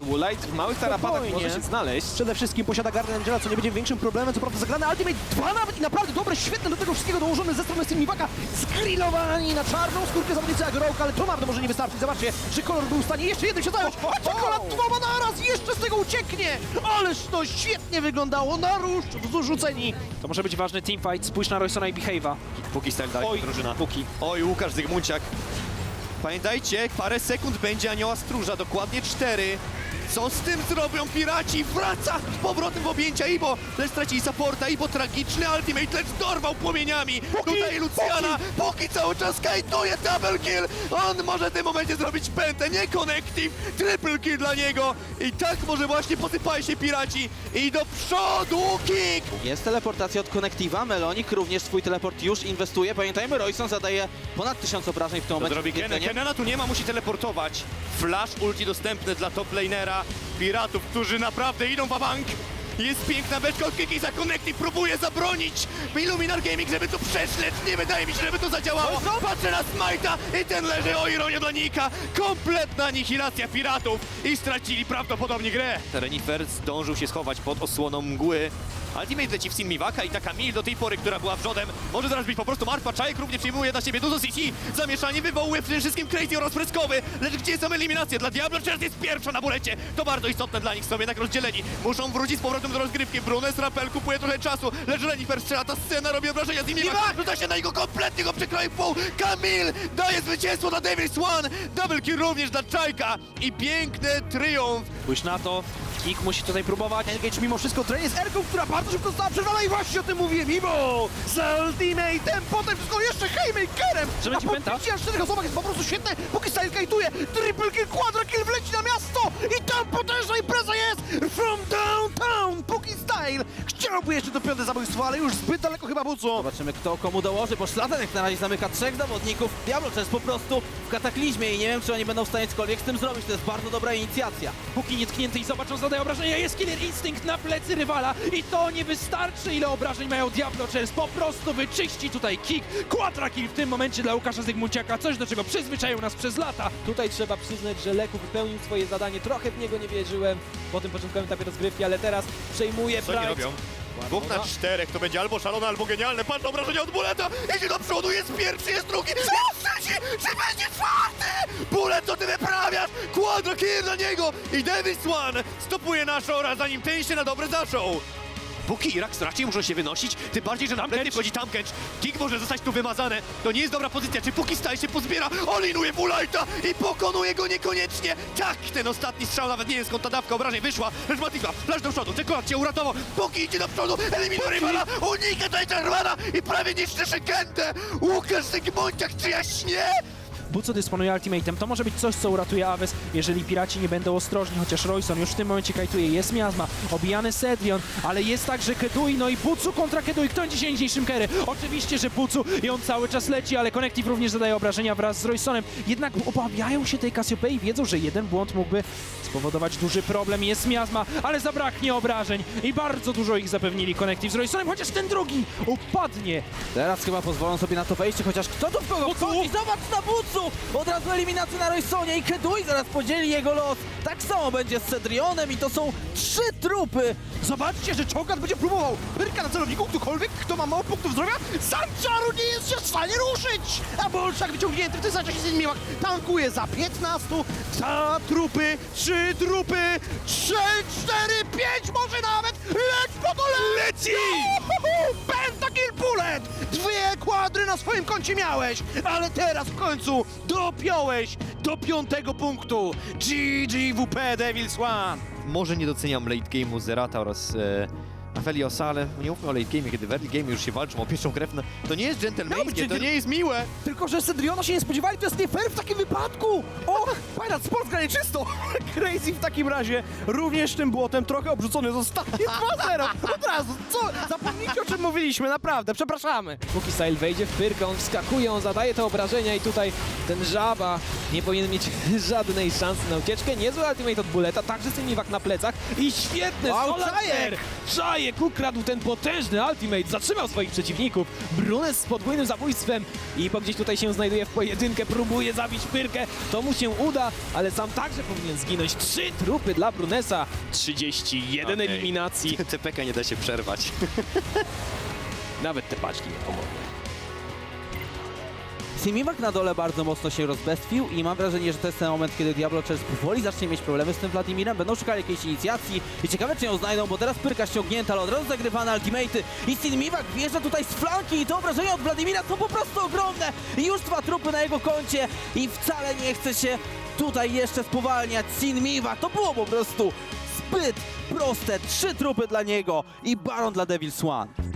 Woolite w małych tarapatach może się znaleźć. Przede wszystkim posiada Garden Angela, co nie będzie większym problemem. Co prawda zagrany Ultimate 2 nawet i naprawdę dobre, świetne do tego wszystkiego dołożone ze strony Simiwaka. Zgrillowani na czarną skórkę zawodnicy Rogue, ale to naprawdę może nie wystarczyć. Zobaczcie, że kolor był w stanie jeszcze jednym się zająć. A czekolad dwoma naraz jeszcze z tego ucieknie. Ależ to świetnie wyglądało. Narusz rzuceni. To może być ważny teamfight. Spójrz na Roysona i Behave'a. Póki style Oj, drużyna. Póki. Oj, Łukasz Zygmunciak. Pamiętajcie, parę sekund będzie Anioła Stróża, dokładnie cztery. Co z tym zrobią piraci? Wraca z powrotem w objęcia Ibo, lecz stracili supporta. Ibo tragiczny ultimate, lecz dorwał płomieniami. Tutaj Luciana, Poki cały czas kajtuje double kill. On może w tym momencie zrobić pętę, nie connective, triple kill dla niego. I tak może właśnie posypają się piraci. I do przodu kick! Jest teleportacja od Connectiva, Melonik również swój teleport już inwestuje. Pamiętajmy, Royson zadaje ponad 1000 obrażeń w tym momencie. zrobi. Kennena tu nie ma, musi teleportować. Flash ulti dostępny dla top lanera. Piratów, którzy naprawdę idą w bank. Jest piękna beczka od Kiki za Connective, próbuje zabronić Illuminar Gaming, żeby to przeszć, lecz nie wydaje mi się, żeby to zadziałało. Patrzę na Smite'a i ten leży, o ironia dla Nika. Kompletna anihilacja piratów i stracili prawdopodobnie grę. Renifer zdążył się schować pod osłoną mgły. Ultimate leci w Sin Miwaka i ta Camille do tej pory, która była wrzodem, może teraz być po prostu martwa. Czajek również przyjmuje na siebie dużo CC. Zamieszanie wywołuje przede wszystkim Crazy oraz Freskowy. Lecz gdzie są eliminacje? Dla Diablo Church jest pierwsza na bulecie. To bardzo istotne dla nich, są jednak rozdzieleni. Muszą wrócić z powrotem do rozgrywki. Brunes Rappel kupuje trochę czasu, lecz Renifer strzela. Ta scena robi wrażenie. Sin Miwak rzuca się na niego, kompletnie go przekroi w pół. Camille daje zwycięstwo dla Devil's One. Double kill również dla Czajka i piękny triumf. Spójrz na to. Kik musi tutaj próbować. Engage mimo wszystko Trey jest Erką, która bardzo szybko została przerwana i właśnie o tym mówiłem. Mimo z ultimatem, potem wszystko jeszcze Haymakerem. Żeby ci Na pęta? aż czterech osobach jest po prostu świetne, póki Style kajtuje. Triple kill, quadra kill wleci na miasto i tam potężna impreza chciałby jeszcze to piąte zabójstwo, ale już zbyt daleko chyba Bucu. Zobaczymy kto komu dołoży, bo Szlaten jak na razie zamyka trzech zawodników. Diablo jest po prostu w kataklizmie i nie wiem czy oni będą w stanie cokolwiek z tym zrobić. To jest bardzo dobra inicjacja. Póki nietknięty i zobaczą, zadaje obrażenia. Jest Killer Instinct na plecy rywala. I to nie wystarczy, ile obrażeń mają Diablo Chess. Po prostu wyczyści tutaj Kik. Quadra kill w tym momencie dla Łukasza Zygmunciaka. Coś, do czego przyzwyczaił nas przez lata. Tutaj trzeba przyznać, że Leku wypełnił swoje zadanie. Trochę w niego nie wierzyłem po tym początkowym etapie rozgrywki, ale teraz przejmuje Co oni Bright. robią? Dwóch na czterech, to będzie albo szalone, albo genialne. Patrz, obrażenia od Buleta! Idzie do przodu, jest pierwszy, jest drugi, jest trzeci! Czy będzie czwarty? Bullet, co ty wyprawiasz? Quadro kill na niego! I Davis One stopuje naszą oraz zanim ten się na dobre zaczął. Buki i raczej muszą się wynosić, tym bardziej, że na plecy wchodzi Tamkench. Kick może zostać tu wymazane. To nie jest dobra pozycja. Czy Puki staje się pozbiera? Olinuje Bulajta i pokonuje go niekoniecznie. Tak, ten ostatni strzał nawet nie wiem skąd ta dawka obrażeń wyszła. Lecz Matifa, flash do przodu, Czekolad cię uratował. Puki idzie do przodu, eliminuje rywala, unika tutaj i prawie niszczy Szykendę. Łukasz Zygmunciak, czy ja Buco dysponuje ultimatem. To może być coś, co uratuje Aves, jeżeli piraci nie będą ostrożni, chociaż Royson już w tym momencie kajtuje. Jest miazma, obijany Sedlion, ale jest także Kedui, no i Bucu kontra Kedui. Kto będzie dzisiaj dzisiejszym Kery? Oczywiście, że Bucu i on cały czas leci, ale Connective również zadaje obrażenia wraz z Roysonem. Jednak obawiają się tej Cassiopeii, wiedzą, że jeden błąd mógłby spowodować duży problem. Jest miazma, ale zabraknie obrażeń i bardzo dużo ich zapewnili Connective z Roysonem, chociaż ten drugi upadnie. Teraz chyba pozwolą sobie na to wejście, chociaż kto tu w kogo wchodzi? Zobacz na Bucu! Od razu eliminacja na Roysonie i Kedui zaraz podzieli jego los. Tak samo będzie z Cedrionem i to są trzy trupy. Zobaczcie, że Czołgat będzie próbował pyrka na celowniku, ktokolwiek, kto ma mało punktów zdrowia, Sanczaru nie jest się w stanie ruszyć! A Bolszak wyciągnięty w tym samym czasie z Miłak tankuje za 15, dwa trupy, trzy trupy, trzy, cztery, pięć może nawet, leć po to leci! Pentakill swoim koncie miałeś, ale teraz w końcu dopiąłeś do piątego punktu. GGWP Devils One! Może nie doceniam late game'u Zerata oraz e, Afeliosa, ale nie mówmy o late game'ie, kiedy w early game już się walczą o pierwszą krew. No, to nie jest dżentelmeńskie, to nie jest miłe. Tylko, że Cedriona się nie spodziewali, to jest nie fair w takim wypadku! O, Pirate Sport gra nieczysto! Crazy w takim razie również tym błotem trochę obrzucony zostanie 2-0. Od razu, co? Zapomnijcie o czym mówiliśmy, naprawdę, przepraszamy. Póki Style wejdzie w pyrkę, on wskakuje, on zadaje te obrażenia i tutaj ten żaba nie powinien mieć żadnej szansy na ucieczkę. Niezły ultimate od Buleta, także Symiwak na plecach i świetny Wow, Solander! Czajek! Czajek kradł ten potężny ultimate, zatrzymał swoich przeciwników. Brunes z podwójnym zabójstwem i bo gdzieś tutaj się znajduje w pojedynkę, próbuje zabić Pyrkę, to mu się uda, ale sam także powinien zginąć. Trzy trupy dla Brunesa, 31 Okej. eliminacji. TPK nie da się przerwać. Nawet te paczki nie pomogły. Simiwak na dole bardzo mocno się rozbestwił i mam wrażenie, że to jest ten moment, kiedy Diablo Chess powoli zacznie mieć problemy z tym Wladimirem. Będą szukali jakiejś inicjacji i ciekawe, czy ją znajdą, bo teraz Pyrka ściągnięta, ale od razu zagrywane ultimaty i Simiwak wjeżdża tutaj z flanki i te obrażenia od Wladimira są po prostu ogromne i już dwa trupy na jego koncie i wcale nie chce się tutaj jeszcze spowalniać Simiwak. To było po prostu zbyt proste. Trzy trupy dla niego i Baron dla Devil's One.